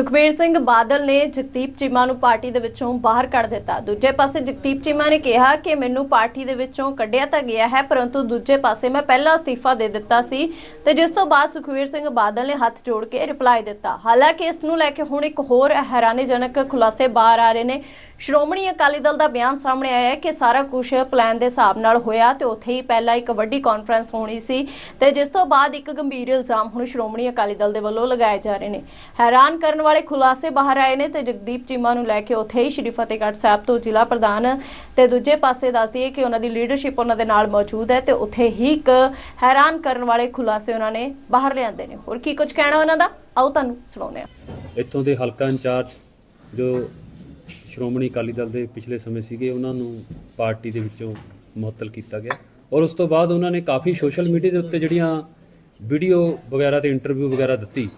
ਸੁਖਬੀਰ ਸਿੰਘ ਬਾਦਲ ਨੇ ਜਗਦੀਪ ਚੀਮਾ ਨੂੰ ਪਾਰਟੀ ਦੇ ਵਿੱਚੋਂ ਬਾਹਰ ਕੱਢ ਦਿੱਤਾ। ਦੂਜੇ ਪਾਸੇ ਜਗਦੀਪ ਚੀਮਾ ਨੇ ਕਿਹਾ ਕਿ ਮੈਨੂੰ ਪਾਰਟੀ ਦੇ ਵਿੱਚੋਂ ਕੱਢਿਆ ਤਾਂ ਗਿਆ ਹੈ, ਪਰੰਤੂ ਦੂਜੇ ਪਾਸੇ ਮੈਂ ਪਹਿਲਾਂ ਅਸਤੀਫਾ ਦੇ ਦਿੱਤਾ ਸੀ ਤੇ ਜਿਸ ਤੋਂ ਬਾਅਦ ਸੁਖਬੀਰ ਸਿੰਘ ਬਾਦਲ ਨੇ ਹੱਥ ਜੋੜ ਕੇ ਰਿਪਲਾਈ ਦਿੱਤਾ। ਹਾਲਾਂਕਿ ਇਸ ਨੂੰ ਲੈ ਕੇ ਹੁਣ ਇੱਕ ਹੋਰ ਹੈਰਾਨੀਜਨਕ ਖੁਲਾਸੇ ਬਾਹਰ ਆ ਰਹੇ ਨੇ। ਸ਼੍ਰੋਮਣੀ ਅਕਾਲੀ ਦਲ ਦਾ ਬਿਆਨ ਸਾਹਮਣੇ ਆਇਆ ਹੈ ਕਿ ਸਾਰਾ ਕੁਝ ਪਲਾਨ ਦੇ ਹਿਸਾਬ ਨਾਲ ਹੋਇਆ ਤੇ ਉੱਥੇ ਹੀ ਪਹਿਲਾਂ ਇੱਕ ਵੱਡੀ ਕਾਨਫਰੰਸ ਹੋਣੀ ਸੀ ਤੇ ਜਿਸ ਤੋਂ ਬਾਅਦ ਇੱਕ ਗੰਭੀਰ ਇਲਜ਼ਾਮ ਹੁਣ ਸ਼੍ਰੋਮਣੀ ਅਕਾਲੀ ਦਲ ਦੇ ਵੱਲੋਂ ਲਗਾਏ ਜਾ ਰਹੇ ਨੇ। ਹੈਰਾਨ ਕਰਨ ਵਾਲੇ ਖੁਲਾਸੇ ਬਾਹਰ ਆਏ ਨੇ ਤੇ ਜਗਦੀਪ ਚੀਮਾ ਨੂੰ ਲੈ ਕੇ ਉੱਥੇ ਹੀ ਸ਼੍ਰੀ ਫਤਿਹਗੜ੍ਹ ਸਾਹਿਬ ਤੋਂ ਜ਼ਿਲ੍ਹਾ ਪ੍ਰਧਾਨ ਤੇ ਦੂਜੇ ਪਾਸੇ ਦੱਸਦੀ ਹੈ ਕਿ ਉਹਨਾਂ ਦੀ ਲੀਡਰਸ਼ਿਪ ਉਹਨਾਂ ਦੇ ਨਾਲ ਮੌਜੂਦ ਹੈ ਤੇ ਉੱਥੇ ਹੀ ਇੱਕ ਹੈਰਾਨ ਕਰਨ ਵਾਲੇ ਖੁਲਾਸੇ ਉਹਨਾਂ ਨੇ ਬਾਹਰ ਲਿਆਂਦੇ ਨੇ। ਹੋਰ ਕੀ ਕੁਝ ਕਹਿਣਾ ਉਹਨਾਂ ਦਾ? ਆਓ ਤੁਹਾਨੂੰ ਸੁਣਾਉਂਦੇ ਹਾਂ। ਇੱਥੋਂ ਦੇ ਹਲਕਾ ਇੰਚਾਰਜ ਜੋ ਸ਼੍ਰੋਮਣੀ ਅਕਾਲੀ ਦਲ ਦੇ ਪਿਛਲੇ ਸਮੇਂ ਸੀਗੇ, ਉਹਨਾਂ ਨੂੰ ਪਾਰਟੀ ਦੇ ਵਿੱਚੋਂ ਮੁਅੱਤਲ ਕੀਤਾ ਗਿਆ ਔਰ ਉਸ ਤੋਂ ਬਾਅਦ ਉਹਨਾਂ ਨੇ ਕਾਫੀ ਸੋਸ਼ਲ ਮੀਡੀਆ ਦੇ ਉੱਤੇ ਜਿਹੜੀਆਂ ਵੀਡੀਓ ਵਗੈਰਾ ਤੇ ਇੰਟਰਵਿਊ ਵਗੈਰਾ ਦਿੱਤੀ।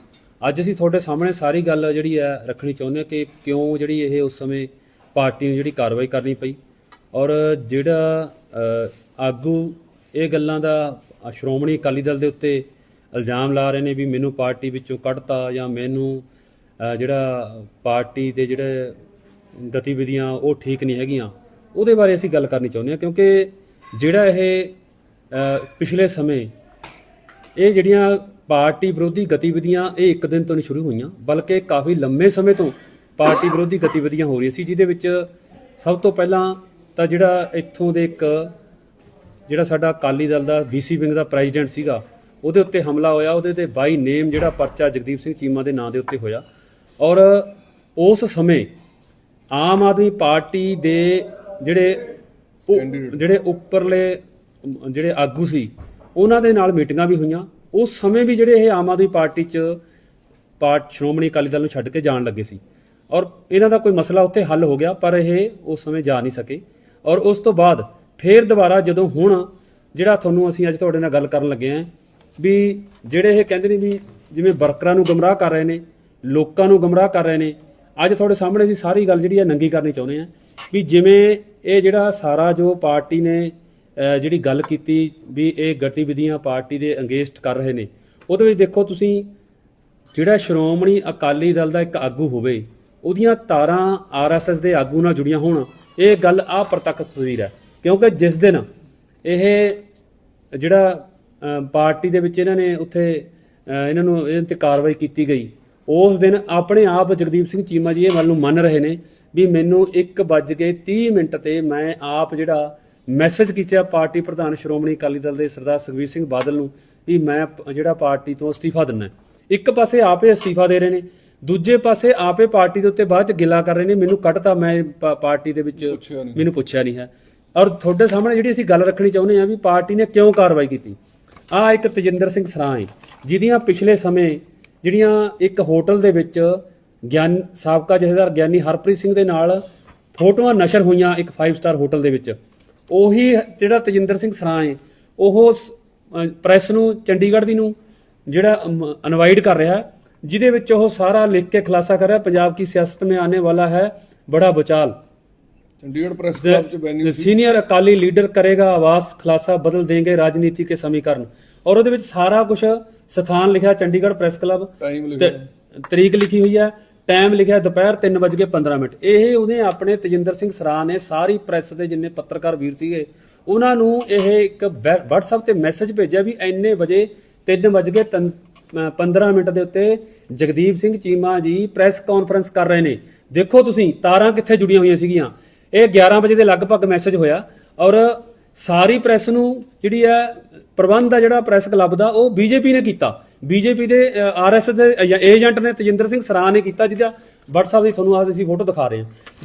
ਅੱਜ ਅਸੀਂ ਤੁਹਾਡੇ ਸਾਹਮਣੇ ਸਾਰੀ ਗੱਲ ਜਿਹੜੀ ਹੈ ਰੱਖਣੀ ਚਾਹੁੰਦੇ ਹਾਂ ਕਿ ਕਿਉਂ ਜਿਹੜੀ ਇਹ ਉਸ ਸਮੇਂ ਪਾਰਟੀ ਨੂੰ ਜਿਹੜੀ ਕਾਰਵਾਈ ਕਰਨੀ ਪਈ। ਔਰ ਜਿਹੜਾ ਆਗੂ, ਇਹ ਗੱਲਾਂ ਦਾ ਸ਼੍ਰੋਮਣੀ ਅਕਾਲੀ ਦਲ ਦੇ ਉੱਤੇ ਇਲਜ਼ਾਮ ਲਾ ਰਹੇ ਨੇ ਵੀ ਮੈਨੂੰ ਪਾਰਟੀ ਵਿੱਚੋਂ ਕੱਢਤਾ ਜਾਂ ਮੈਨੂੰ ਜਿਹੜਾ ਪਾਰਟੀ ਦੇ ਜਿਹੜੇ ਗਤੀਵਿਧੀਆਂ ਉਹ ਠੀਕ ਨਹੀਂ ਹੈਗੀਆਂ, ਉਹਦੇ ਬਾਰੇ ਅਸੀਂ ਗੱਲ ਕਰਨੀ ਚਾਹੁੰਦੇ ਹਾਂ। ਕਿਉਂਕਿ ਜਿਹੜਾ ਇਹ ਪਿਛਲੇ ਸਮੇਂ ਇਹ ਜਿਹੜੀਆਂ ਪਾਰਟੀ ਵਿਰੋਧੀ ਗਤੀਵਿਧੀਆਂ ਇਹ ਇੱਕ ਦਿਨ ਤੋਂ ਨਹੀਂ ਸ਼ੁਰੂ ਹੋਈਆਂ ਬਲਕਿ ਕਾਫੀ ਲੰਮੇ ਸਮੇਂ ਤੋਂ ਪਾਰਟੀ ਵਿਰੋਧੀ ਗਤੀਵਿਧੀਆਂ ਹੋ ਰਹੀਆਂ ਸੀ ਜਿਹਦੇ ਵਿੱਚ ਸਭ ਤੋਂ ਪਹਿਲਾਂ ਤਾਂ ਜਿਹੜਾ ਇੱਥੋਂ ਦੇ ਇੱਕ ਜਿਹੜਾ ਸਾਡਾ ਅਕਾਲੀ ਦਲ ਦਾ ਬੀਸੀ ਵਿੰਗ ਦਾ ਪ੍ਰੈਜ਼ੀਡੈਂਟ ਸੀਗਾ ਉਹਦੇ ਉੱਤੇ ਹਮਲਾ ਹੋਇਆ ਉਹਦੇ ਤੇ ਬਾਈ ਨੇਮ ਜਿਹੜਾ ਪਰਚਾ ਜਗਦੀਪ ਸਿੰਘ ਚੀਮਾ ਦੇ ਨਾਂ ਦੇ ਉੱਤੇ ਹੋਇਆ। ਔਰ ਉਸ ਸਮੇਂ ਆਮ ਆਦਮੀ ਪਾਰਟੀ ਦੇ ਜਿਹੜੇ ਜਿਹੜੇ ਉੱਪਰਲੇ ਜਿਹੜੇ ਆਗੂ ਸੀ ਉਹਨਾਂ ਦੇ ਨਾਲ ਮੀਟਿੰਗਾਂ ਵੀ ਹੋਈਆਂ ਉਸ ਸਮੇਂ ਵੀ ਜਿਹੜੇ ਇਹ ਆਮ ਆਦਮੀ ਪਾਰਟੀ 'ਚ ਪਾਰਟ ਸ਼੍ਰੋਮਣੀ ਅਕਾਲੀ ਦਲ ਨੂੰ ਛੱਡ ਕੇ ਜਾਣ ਲੱਗੇ ਸੀ। ਔਰ ਇਹਨਾਂ ਦਾ ਕੋਈ ਮਸਲਾ ਉੱਥੇ ਹੱਲ ਹੋ ਗਿਆ, ਪਰ ਇਹ ਉਸ ਸਮੇਂ ਜਾ ਨਹੀਂ ਸਕੇ। ਔਰ ਉਸ ਤੋਂ ਬਾਅਦ ਫੇਰ ਦੁਬਾਰਾ ਜਦੋਂ ਹੁਣ ਜਿਹੜਾ ਤੁਹਾਨੂੰ ਅਸੀਂ ਅੱਜ ਤੁਹਾਡੇ ਨਾਲ ਗੱਲ ਕਰਨ ਲੱਗੇ ਆਂ ਵੀ ਜਿਹੜੇ ਇਹ ਕਹਿੰਦੇ ਨੇ ਵੀ ਜਿਵੇਂ ਵਰਕਰਾਂ ਨੂੰ ਗਮਰਾਹ ਕਰ ਰਹੇ ਨੇ, ਲੋਕਾਂ ਨੂੰ ਗਮਰਾਹ ਕਰ ਰਹੇ ਨੇ, ਅੱਜ ਤੁਹਾਡੇ ਸਾਹਮਣੇ ਅਸੀਂ ਸਾਰੀ ਗੱਲ ਜਿਹੜੀ ਹੈ ਨੰਗੀ ਕਰਨੀ ਚਾਹੁੰਦੇ ਆਂ ਵੀ ਜਿਵੇਂ ਇਹ ਜਿਹੜਾ ਸਾਰਾ ਜੋ ਪਾਰਟੀ ਨੇ ਜਿਹੜੀ ਗੱਲ ਕੀਤੀ ਵੀ ਇਹ ਗਤੀਵਿਧੀਆਂ ਪਾਰਟੀ ਦੇ ਅੰਗੇਸਟ ਕਰ ਰਹੇ ਨੇ, ਉਹਦੇ ਵਿੱਚ ਦੇਖੋ ਤੁਸੀਂ, ਜਿਹੜਾ ਸ਼੍ਰੋਮਣੀ ਅਕਾਲੀ ਦਲ ਦਾ ਇੱਕ ਆਗੂ ਹੋਵੇ, ਉਹਦੀਆਂ ਤਾਰਾਂ ਆਰਐਸਐਸ ਦੇ ਆਗੂ ਨਾਲ ਜੁੜੀਆਂ ਹੋਣ, ਇਹ ਗੱਲ ਆ ਪ੍ਰਤੱਖ ਤਸਵੀਰ ਹੈ। ਕਿਉਂਕਿ ਜਿਸ ਦਿਨ ਇਹ ਜਿਹੜਾ ਪਾਰਟੀ ਦੇ ਵਿੱਚ ਇਹਨਾਂ ਨੇ ਉੱਥੇ ਇਹਨਾਂ ਨੂੰ ਇਹਨਾਂ ਤੇ ਕਾਰਵਾਈ ਕੀਤੀ ਗਈ, ਉਸ ਦਿਨ ਆਪਣੇ ਆਪ ਜਗਦੀਪ ਸਿੰਘ ਚੀਮਾ ਜੀ ਇਹ ਗੱਲ ਨੂੰ ਮੰਨ ਰਹੇ ਨੇ ਵੀ ਮੈਨੂੰ 1:30 ਮਿੰਟ ਤੇ ਮੈਂ ਆਪ ਜਿਹੜਾ ਮੈਸੇਜ ਕੀਤਾ ਪਾਰਟੀ ਪ੍ਰਧਾਨ ਸ਼੍ਰੋਮਣੀ ਅਕਾਲੀ ਦਲ ਦੇ ਸਰਦਾਰ ਸੁਖਬੀਰ ਸਿੰਘ ਬਾਦਲ ਨੂੰ ਵੀ ਮੈਂ ਜਿਹੜਾ ਪਾਰਟੀ ਤੋਂ ਅਸਤੀਫਾ ਦਿੰਨਾ ਇੱਕ ਪਾਸੇ ਆਪੇ ਅਸਤੀਫਾ ਦੇ ਰਹੇ ਨੇ ਦੂਜੇ ਪਾਸੇ ਆਪੇ ਪਾਰਟੀ ਦੇ ਉੱਤੇ ਬਾਅਦ ਚ ਗਿਲਾ ਕਰ ਰਹੇ ਨੇ ਮੈਨੂੰ ਕੱਢਤਾ ਮੈਂ ਪਾਰਟੀ ਦੇ ਵਿੱਚ ਮੈਨੂੰ ਪੁੱਛਿਆ ਨਹੀਂ। ਹੈ। ਔਰ ਤੁਹਾਡੇ ਸਾਹਮਣੇ ਜਿਹੜੀ ਅਸੀਂ ਗੱਲ ਰੱਖਣੀ ਚਾਹੁੰਦੇ ਹਾਂ ਵੀ ਪਾਰਟੀ ਨੇ ਕਿਉਂ ਕਾਰਵਾਈ ਕੀਤੀ? ਆ ਇੱਕ ਤਜਿੰਦਰ ਸਿੰਘ ਸਰਾਂ ਹੈ ਜਿਹਦੀਆਂ ਪਿਛਲੇ ਸਮੇਂ ਜਿਹੜੀਆਂ ਇੱਕ ਹੋਟਲ ਦੇ ਵਿੱਚ ਗਿਆਨ ਸਾਬਕਾ ਜਥੇਦਾਰ ਗਿਆਨੀ ਹਰਪ੍ਰੀਤ ਸਿੰਘ ਦੇ ਨਾਲ ਫੋਟੋਆਂ ਨਸ਼ਰ ਹੋਈਆਂ ਇੱਕ 5 ਸਟਾਰ ਹੋਟਲ ਦੇ ਵਿੱਚ। ਉਹੀ ਜਿਹੜਾ ਤਜਿੰਦਰ ਸਿੰਘ ਸਰਾਂ ਹੈ ਉਹ ਪ੍ਰੈਸ ਨੂੰ ਚੰਡੀਗੜ੍ਹ ਦੀ ਨੂੰ ਜਿਹੜਾ ਅਨਵਾਈਡ ਕਰ ਰਿਹਾ ਜਿਹਦੇ ਵਿੱਚ ਉਹ ਸਾਰਾ ਲਿਖ ਕੇ ਖੁਲਾਸਾ ਕਰ ਰਿਹਾ ਪੰਜਾਬ ਕੀ ਸਿਆਸਤ ਮੇ ਆਨੇ ਵਾਲਾ ਹੈ ਬੜਾ ਬਚਾਲ। ਚੰਡੀਗੜ੍ਹ ਪ੍ਰੈਸ ਕਲੱਬ ਚ ਬੈਨਿੰਗ ਸੀਨੀਅਰ ਅਕਾਲੀ ਲੀਡਰ ਕਰੇਗਾ ਆਵਾਸ ਖਲਾਸਾ ਬਦਲ ਦੇਣਗੇ ਰਾਜਨੀਤੀ ਕੇ ਸਮੀਕਰਨ। ਔਰ ਉਹਦੇ ਵਿੱਚ ਸਾਰਾ ਕੁਝ ਸਥਾਨ ਲਿਖਿਆ ਚੰਡੀਗੜ੍ਹ ਪ੍ਰੈਸ ਕਲੱਬ ਤਰੀਕ ਲਿਖੀ ਹੋਈ ਹੈ। ਟਾਈਮ ਲਿਖਿਆ ਦੁਪਹਿਰ 3:15 ਮਿੰਟ। ਇਹ ਉਹਨੇ ਆਪਣੇ ਤਜਿੰਦਰ ਸਿੰਘ ਸਰਾ ਨੇ ਸਾਰੀ ਪ੍ਰੈਸ ਦੇ ਜਿੰਨੇ ਪੱਤਰਕਾਰ ਵੀਰ ਸੀਗੇ, ਉਹਨਾਂ ਨੂੰ ਇਹ ਇੱਕ ਵੈ- WhatsApp ਤੇ ਮੈਸੇਜ ਭੇਜਿਆ ਵੀ ਇੰਨੇ ਵਜੇ 3:15 ਮਿੰਟ ਦੇ ਉੱਤੇ ਜਗਦੀਪ ਸਿੰਘ ਚੀਮਾ ਜੀ ਪ੍ਰੈਸ ਕਾਨਫਰੰਸ ਕਰ ਰਹੇ ਨੇ। ਦੇਖੋ ਤੁਸੀਂ, ਤਾਰਾਂ ਕਿੱਥੇ ਜੁੜੀਆਂ ਹੋਈਆਂ ਸੀਗੀਆਂ। ਇਹ 11 ਵਜੇ ਦੇ ਲਗਭਗ ਮੈਸੇਜ ਹੋਇਆ ਔਰ ਸਾਰੀ ਪ੍ਰੈਸ ਨੂੰ ਜਿਹੜੀ ਹੈ ਪ੍ਰਬੰਧ ਆ ਜਿਹੜਾ ਪ੍ਰੈਸ ਕਲੱਬ ਦਾ ਉਹ ਬੀਜੇਪੀ ਨੇ ਕੀਤਾ। ਬੀਜੇਪੀ ਦੇ ਆਰਐਸਐਸ ਦੇ ਏਜੰਟ ਨੇ ਤਜਿੰਦਰ ਸਿੰਘ ਸਰਾ ਨੇ ਕੀਤਾ ਜਿਹਦਾ WhatsApp ਦੀ ਤੁਹਾਨੂੰ ਅੱਜ ਅਸੀਂ ਫੋਟੋ ਦਿਖਾ ਰਹੇ ਹਾਂ।